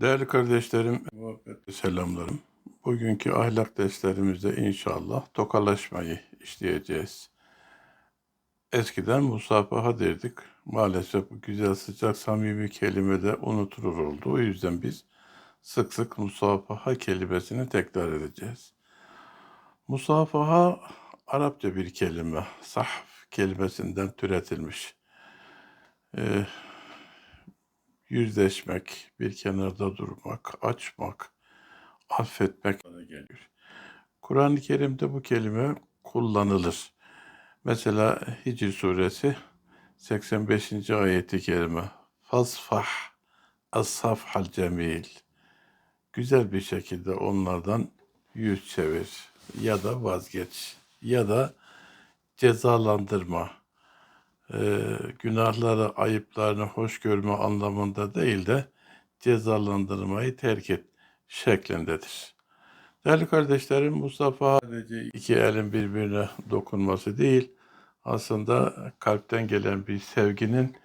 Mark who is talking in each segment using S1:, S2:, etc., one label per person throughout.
S1: Değerli kardeşlerim, muhabbetli selamlarım. Bugünkü ahlak derslerimizde inşallah tokalaşmayı işleyeceğiz. Eskiden musafaha derdik. Maalesef bu güzel sıcak samimi kelime de unutulur oldu. O yüzden biz sık sık musafaha kelimesini tekrar edeceğiz. Musafaha Arapça bir kelime. Sahf kelimesinden türetilmiş. Ee, yüzleşmek, bir kenarda durmak, açmak, affetmek geliyor. Kur'an-ı Kerim'de bu kelime kullanılır. Mesela Hicr suresi 85. ayeti kerime. Fasfah as-safhal cemil. Güzel bir şekilde onlardan yüz çevir ya da vazgeç ya da cezalandırma e, günahları, ayıplarını hoş görme anlamında değil de cezalandırmayı terk et şeklindedir. Değerli kardeşlerim, Mustafa sadece iki elin birbirine dokunması değil, aslında kalpten gelen bir sevginin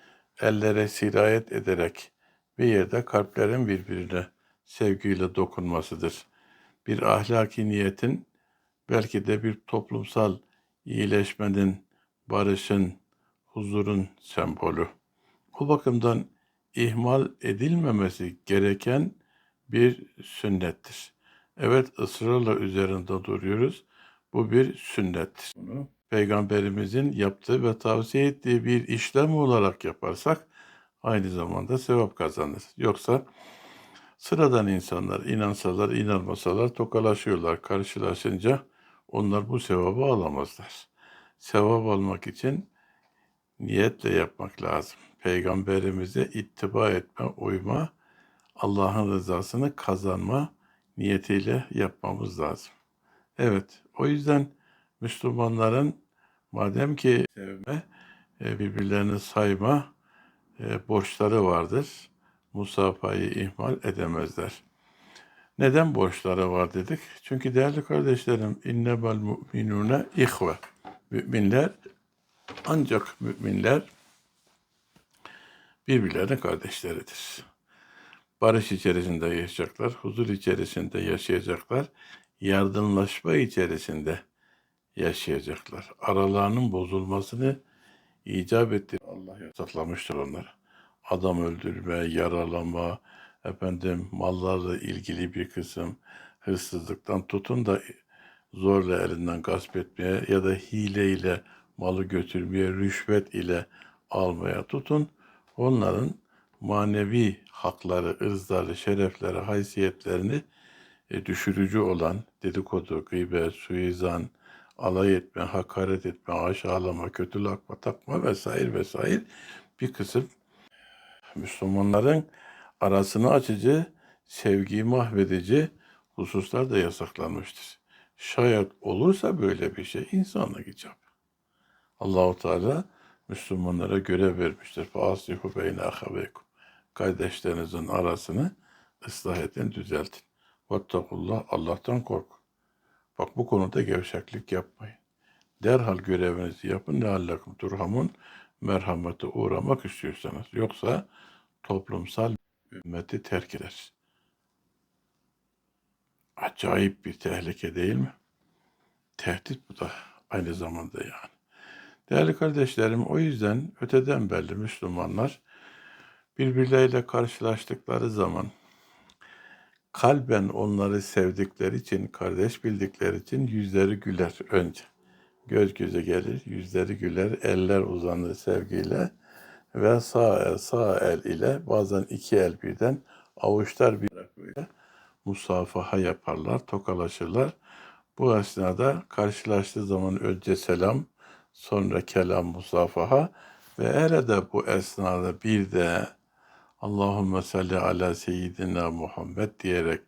S1: ellere sirayet ederek bir yerde kalplerin birbirine sevgiyle dokunmasıdır. Bir ahlaki niyetin belki de bir toplumsal iyileşmenin, barışın, huzurun sembolü. O bakımdan ihmal edilmemesi gereken bir sünnettir. Evet ısrarla üzerinde duruyoruz. Bu bir sünnettir. Bunu Peygamberimizin yaptığı ve tavsiye ettiği bir işlem olarak yaparsak aynı zamanda sevap kazanırız. Yoksa sıradan insanlar inansalar inanmasalar tokalaşıyorlar. Karşılaşınca onlar bu sevabı alamazlar. Sevap almak için niyetle yapmak lazım. Peygamberimize ittiba etme, uyma, Allah'ın rızasını kazanma niyetiyle yapmamız lazım. Evet, o yüzden Müslümanların madem ki sevme, e, birbirlerini sayma e, borçları vardır. Musafayı ihmal edemezler. Neden borçları var dedik? Çünkü değerli kardeşlerim, innemel mu'minune ihve. Müminler ancak müminler birbirlerine kardeşleridir. Barış içerisinde yaşayacaklar, huzur içerisinde yaşayacaklar, yardımlaşma içerisinde yaşayacaklar. Aralarının bozulmasını icap ettir. Allah yasaklamıştır onları. Adam öldürme, yaralama, efendim mallarla ilgili bir kısım hırsızlıktan tutun da zorla elinden gasp etmeye ya da hileyle malı götürmeye, rüşvet ile almaya tutun. Onların manevi hakları, ırzları, şerefleri, haysiyetlerini e, düşürücü olan dedikodu, gıybet, suizan, alay etme, hakaret etme, aşağılama, kötü lakma takma vesaire vesaire bir kısım Müslümanların arasını açıcı, sevgiyi mahvedici hususlar da yasaklanmıştır. Şayet olursa böyle bir şey insanlık icap. Allahu Teala Müslümanlara görev vermiştir. Fasihu beyne ahavekum. Kardeşlerinizin arasını ıslah edin, düzeltin. Vettakullah, Allah'tan kork. Bak bu konuda gevşeklik yapmayın. Derhal görevinizi yapın. Leallekum turhamun merhamete uğramak istiyorsanız. Yoksa toplumsal ümmeti terk eder. Acayip bir tehlike değil mi? Tehdit bu da aynı zamanda yani. Değerli kardeşlerim, o yüzden öteden belli Müslümanlar birbirleriyle karşılaştıkları zaman kalben onları sevdikleri için, kardeş bildikleri için yüzleri güler önce. Göz göze gelir, yüzleri güler, eller uzanır sevgiyle ve sağ el, sağ el ile bazen iki el birden avuçlar bir böyle musafaha yaparlar, tokalaşırlar. Bu esnada karşılaştığı zaman önce selam, sonra kelam musafaha ve hele de bu esnada bir de Allahümme salli ala seyyidina Muhammed diyerek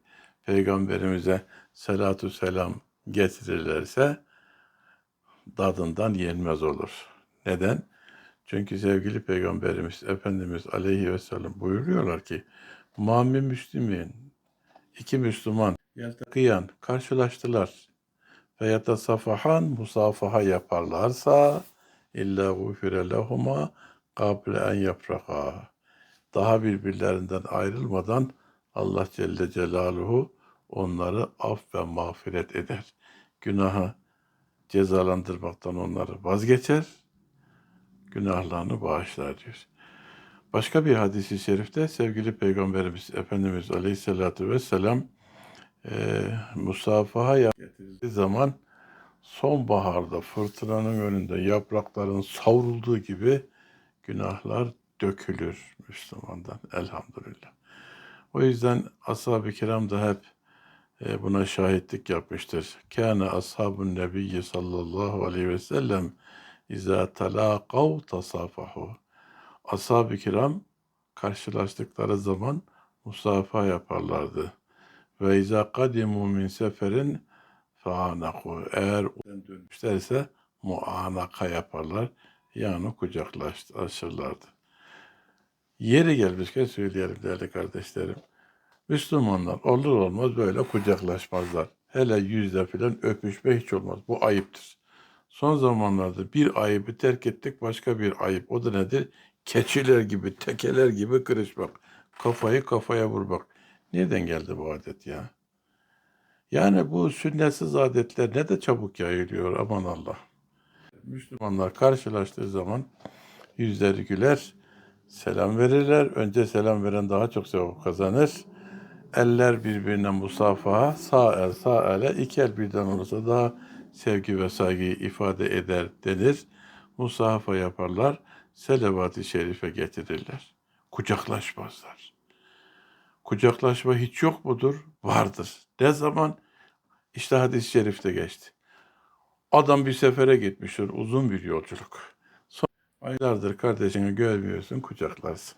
S1: Peygamberimize salatu selam getirirlerse dadından yenmez olur. Neden? Çünkü sevgili Peygamberimiz Efendimiz aleyhi ve sellem buyuruyorlar ki Mami Müslümin iki Müslüman yeltakiyan karşılaştılar ve yatasafahan musafaha yaparlarsa illa gufire lehuma kable en yapraka daha birbirlerinden ayrılmadan Allah Celle Celaluhu onları af ve mağfiret eder. Günahı cezalandırmaktan onları vazgeçer, günahlarını bağışlar diyor. Başka bir hadisi şerifte sevgili Peygamberimiz Efendimiz Aleyhisselatü Vesselam e, musafaha getirdiği zaman sonbaharda fırtınanın önünde yaprakların savrulduğu gibi günahlar dökülür Müslümandan elhamdülillah. O yüzden ashab-ı kiram da hep e, buna şahitlik yapmıştır. Kâne ashabun nebiyyi sallallahu aleyhi ve sellem izâ telâkav tasafahu. Ashab-ı kiram karşılaştıkları zaman musafa yaparlardı. Ve izâ kadimu min seferin faanaku. Eğer dönmüşlerse muanaka yaparlar. Yani kucaklaşırlardı. Yeri gelmişken söyleyelim değerli kardeşlerim. Müslümanlar olur olmaz böyle kucaklaşmazlar. Hele yüzde filan öpüşme hiç olmaz. Bu ayıptır. Son zamanlarda bir ayıbı terk ettik başka bir ayıp. O da nedir? Keçiler gibi, tekeler gibi kırışmak. Kafayı kafaya vurmak. Nereden geldi bu adet ya? Yani bu sünnetsiz adetler ne de çabuk yayılıyor aman Allah. Müslümanlar karşılaştığı zaman yüzleri güler, selam verirler. Önce selam veren daha çok sevap kazanır. Eller birbirine musafaha, sağ el sağ ele, iki el birden olursa daha sevgi ve saygıyı ifade eder denir. Musafaha yaparlar, selavat-ı şerife getirirler. Kucaklaşmazlar. Kucaklaşma hiç yok mudur? Vardır. Ne zaman? İşte hadis-i şerifte geçti. Adam bir sefere gitmiştir, uzun bir yolculuk. Son aylardır kardeşini görmüyorsun, kucaklarsın.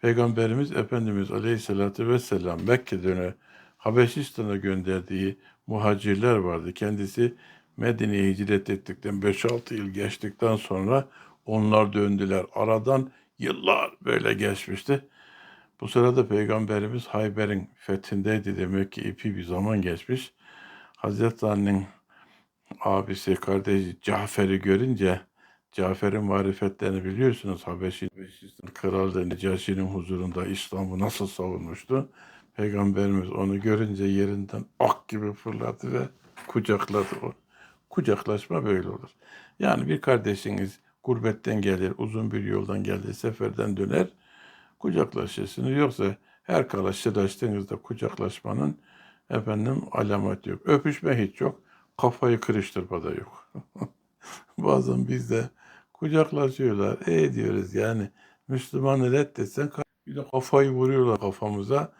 S1: Peygamberimiz Efendimiz Aleyhisselatü Vesselam Mekke'den Habeşistan'a gönderdiği muhacirler vardı. Kendisi Medine'ye hicret ettikten 5-6 yıl geçtikten sonra onlar döndüler. Aradan yıllar böyle geçmişti. Bu sırada Peygamberimiz Hayber'in fethindeydi demek ki ipi bir zaman geçmiş. Hazreti Ali'nin abisi, kardeşi Cafer'i görünce Cafer'in marifetlerini biliyorsunuz. Habeşi Kralı Necaşi'nin huzurunda İslam'ı nasıl savunmuştu. Peygamberimiz onu görünce yerinden ak gibi fırladı ve kucakladı onu. Kucaklaşma böyle olur. Yani bir kardeşiniz gurbetten gelir, uzun bir yoldan geldi, seferden döner, kucaklaşırsınız. Yoksa her karşılaştığınızda kucaklaşmanın efendim alamet yok. Öpüşme hiç yok. Kafayı kırıştırma da yok. Bazen bizde kucaklaşıyorlar. E diyoruz yani Müslümanı reddetsen bir de kafayı vuruyorlar kafamıza.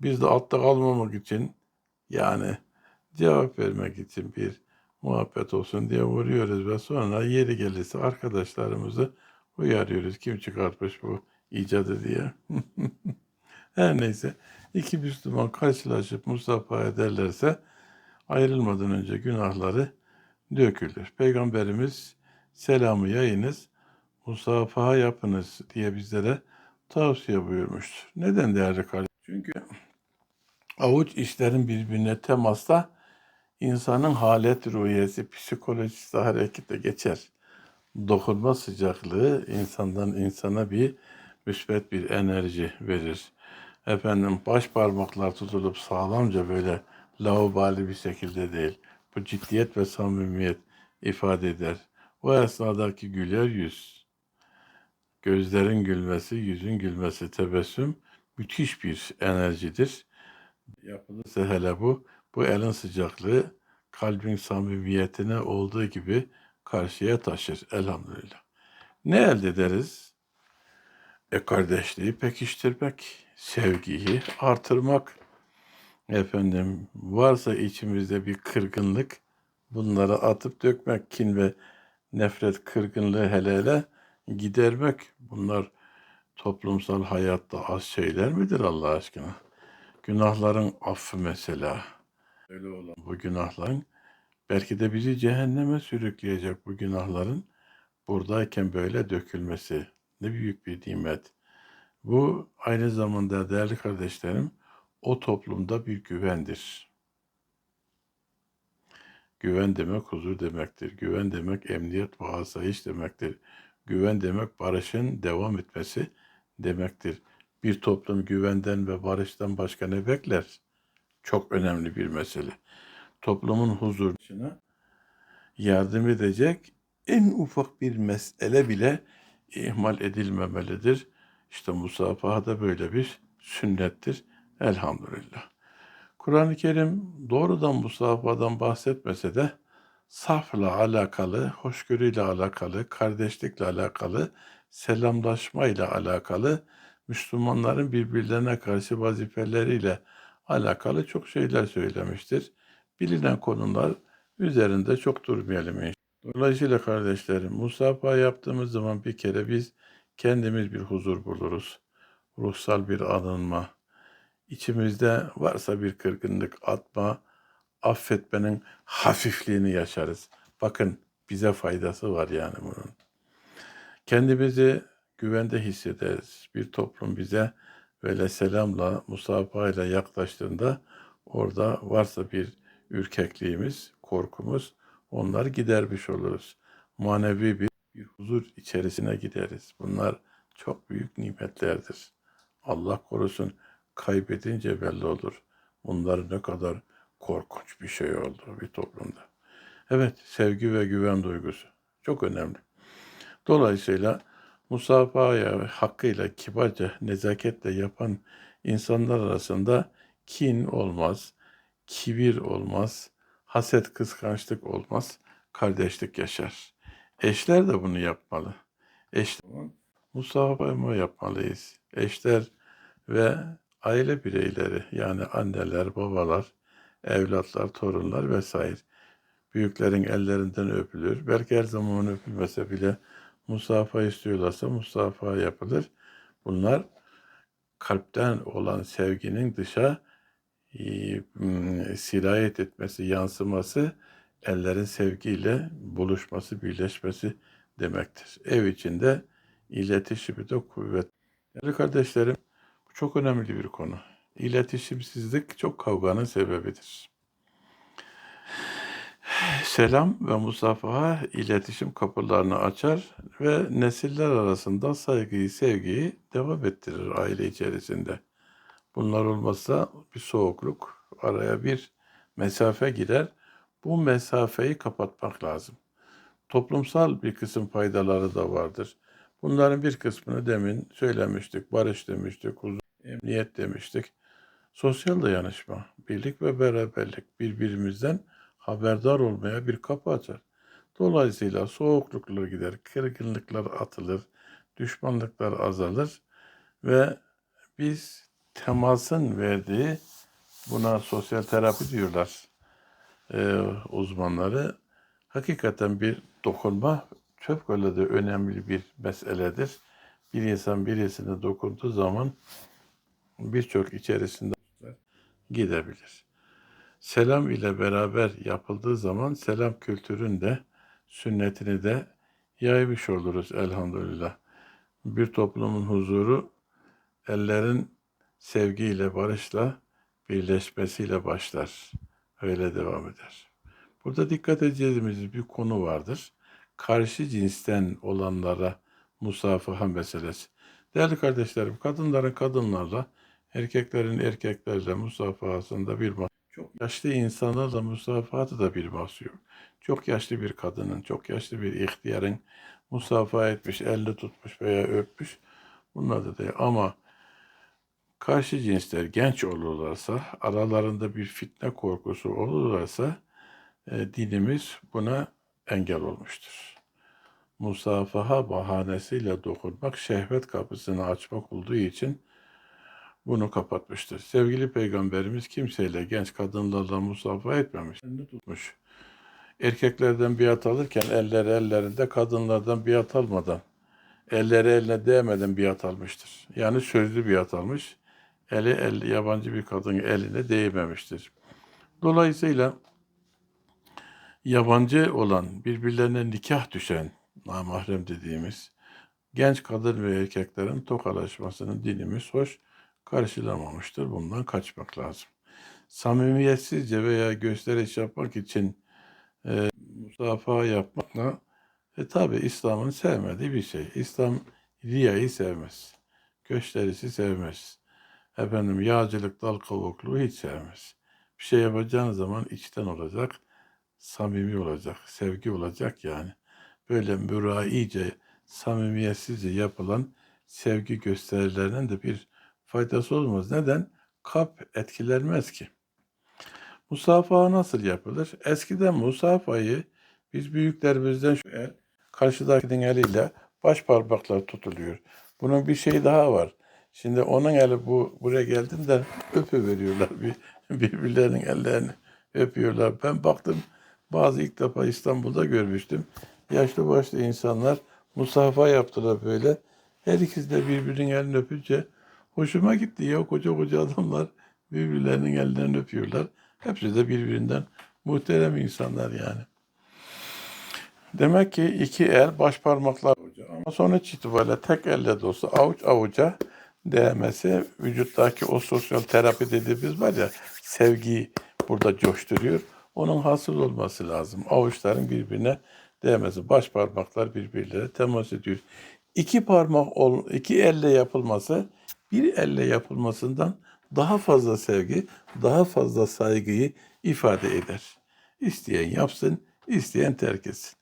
S1: Biz de altta kalmamak için yani cevap vermek için bir muhabbet olsun diye vuruyoruz ve sonra yeri gelirse arkadaşlarımızı uyarıyoruz. Kim çıkartmış bu icadı diye. Her neyse iki Müslüman karşılaşıp musafa ederlerse ayrılmadan önce günahları dökülür. Peygamberimiz selamı yayınız, musafaha yapınız diye bizlere tavsiye buyurmuştur. Neden değerli kardeşim? Çünkü avuç işlerin birbirine temasta insanın halet ruhiyesi, psikolojisi harekete geçer. Dokunma sıcaklığı insandan insana bir müsbet bir enerji verir. Efendim baş parmaklar tutulup sağlamca böyle laubali bir şekilde değil. Bu ciddiyet ve samimiyet ifade eder. O esnadaki güler yüz, gözlerin gülmesi, yüzün gülmesi, tebessüm müthiş bir enerjidir. Yapılırsa hele bu, bu elin sıcaklığı kalbin samimiyetine olduğu gibi karşıya taşır elhamdülillah. Ne elde ederiz? E kardeşliği pekiştirmek, sevgiyi artırmak, efendim varsa içimizde bir kırgınlık bunları atıp dökmek, kin ve nefret kırgınlığı hele hele gidermek bunlar toplumsal hayatta az şeyler midir Allah aşkına? Günahların affı mesela. Öyle olan bu günahların belki de bizi cehenneme sürükleyecek bu günahların buradayken böyle dökülmesi ne büyük bir nimet. Bu aynı zamanda değerli kardeşlerim o toplumda bir güvendir. Güven demek huzur demektir. Güven demek emniyet ve asayiş demektir. Güven demek barışın devam etmesi demektir. Bir toplum güvenden ve barıştan başka ne bekler? Çok önemli bir mesele. Toplumun huzuruna yardım edecek en ufak bir mesele bile ihmal edilmemelidir. İşte musafaha da böyle bir sünnettir. Elhamdülillah. Kur'an-ı Kerim doğrudan musafahadan bahsetmese de safla alakalı, hoşgörüyle alakalı, kardeşlikle alakalı, selamlaşmayla alakalı, Müslümanların birbirlerine karşı vazifeleriyle alakalı çok şeyler söylemiştir. Bilinen konular üzerinde çok durmayalım inşallah. Dolayısıyla kardeşlerim, musafaha yaptığımız zaman bir kere biz kendimiz bir huzur buluruz. Ruhsal bir arınma, içimizde varsa bir kırgınlık atma, affetmenin hafifliğini yaşarız. Bakın bize faydası var yani bunun. Kendimizi güvende hissederiz. Bir toplum bize böyle selamla, musafayla yaklaştığında orada varsa bir ürkekliğimiz, korkumuz onları gidermiş oluruz. Manevi bir, bir huzur içerisine gideriz. Bunlar çok büyük nimetlerdir. Allah korusun kaybedince belli olur. Bunlar ne kadar korkunç bir şey oldu bir toplumda. Evet, sevgi ve güven duygusu çok önemli. Dolayısıyla musafaya hakkıyla, kibarca, nezaketle yapan insanlar arasında kin olmaz, kibir olmaz, haset, kıskançlık olmaz, kardeşlik yaşar. Eşler de bunu yapmalı. Eşler musafaha yapmalıyız. Eşler ve aile bireyleri yani anneler, babalar, evlatlar, torunlar vesaire. Büyüklerin ellerinden öpülür. Belki her zaman öpülmese bile musafa istiyorlarsa musafa yapılır. Bunlar kalpten olan sevginin dışa sirayet etmesi, yansıması, ellerin sevgiyle buluşması, birleşmesi demektir. Ev içinde iletişimi de kuvvet. Değerli kardeşlerim, bu çok önemli bir konu. İletişimsizlik çok kavganın sebebidir. Selam ve musafaha iletişim kapılarını açar ve nesiller arasında saygıyı, sevgiyi devam ettirir aile içerisinde. Bunlar olmazsa bir soğukluk, araya bir mesafe girer. Bu mesafeyi kapatmak lazım. Toplumsal bir kısım faydaları da vardır. Bunların bir kısmını demin söylemiştik. Barış demiştik, huzur, emniyet demiştik. Sosyal dayanışma, birlik ve beraberlik birbirimizden haberdar olmaya bir kapı açar. Dolayısıyla soğukluklar gider, kırgınlıklar atılır, düşmanlıklar azalır ve biz temasın verdiği buna sosyal terapi diyorlar e, uzmanları. Hakikaten bir dokunma çok öyle de önemli bir meseledir. Bir insan birisine dokunduğu zaman birçok içerisinde gidebilir. Selam ile beraber yapıldığı zaman selam kültürün de sünnetini de yaymış oluruz elhamdülillah. Bir toplumun huzuru ellerin sevgiyle, barışla, birleşmesiyle başlar. Öyle devam eder. Burada dikkat edeceğimiz bir konu vardır. Karşı cinsten olanlara musafaha meselesi. Değerli kardeşlerim, kadınların kadınlarla, erkeklerin erkeklerle musafahasında bir ma- çok yaşlı insanlarla musafahatı da bir mahsur. Çok yaşlı bir kadının, çok yaşlı bir ihtiyarın musafaha etmiş, elini tutmuş veya öpmüş. Bunlar da değil. Ama karşı cinsler genç olurlarsa, aralarında bir fitne korkusu olurlarsa e, dinimiz buna engel olmuştur. Musafaha bahanesiyle dokunmak şehvet kapısını açmak olduğu için bunu kapatmıştır. Sevgili Peygamberimiz kimseyle genç kadınlarla musafaha etmemiş. Tutmuş. Erkeklerden biat alırken elleri ellerinde kadınlardan biat almadan elleri eline değmeden biat almıştır. Yani sözlü biat almış. Eli el, yabancı bir kadın eline değmemiştir. Dolayısıyla yabancı olan, birbirlerine nikah düşen, namahrem dediğimiz genç kadın ve erkeklerin tokalaşmasını dinimiz hoş karşılamamıştır. Bundan kaçmak lazım. Samimiyetsizce veya gösteriş yapmak için e, musafaha yapmakla e tabi İslam'ın sevmediği bir şey. İslam riyayı sevmez. gösterisi sevmez. Efendim yağcılık, dal kavukluğu hiç sevmez. Bir şey yapacağınız zaman içten olacak, samimi olacak, sevgi olacak yani. Böyle müraice, samimiyetsizce yapılan sevgi gösterilerinin de bir faydası olmaz. Neden? Kalp etkilenmez ki. Musafaha nasıl yapılır? Eskiden musafayı biz büyüklerimizden karşıdakinin eliyle baş parmaklar tutuluyor. Bunun bir şey daha var. Şimdi onun eli bu buraya geldiğinde öpü veriyorlar bir birbirlerinin ellerini öpüyorlar. Ben baktım bazı ilk defa İstanbul'da görmüştüm. Yaşlı başlı insanlar musafa yaptılar böyle. Her ikisi de birbirinin elini öpünce hoşuma gitti ya koca koca adamlar birbirlerinin ellerinden öpüyorlar. Hepsi de birbirinden muhterem insanlar yani. Demek ki iki el baş parmaklar. Ama sonuç itibariyle tek elle de olsa avuç avuca değmesi vücuttaki o sosyal terapi dediğimiz var ya sevgiyi burada coşturuyor. Onun hasıl olması lazım. Avuçların birbirine değmesi. Baş parmaklar birbirlere temas ediyor. İki parmak iki elle yapılması bir elle yapılmasından daha fazla sevgi, daha fazla saygıyı ifade eder. İsteyen yapsın, isteyen terk etsin.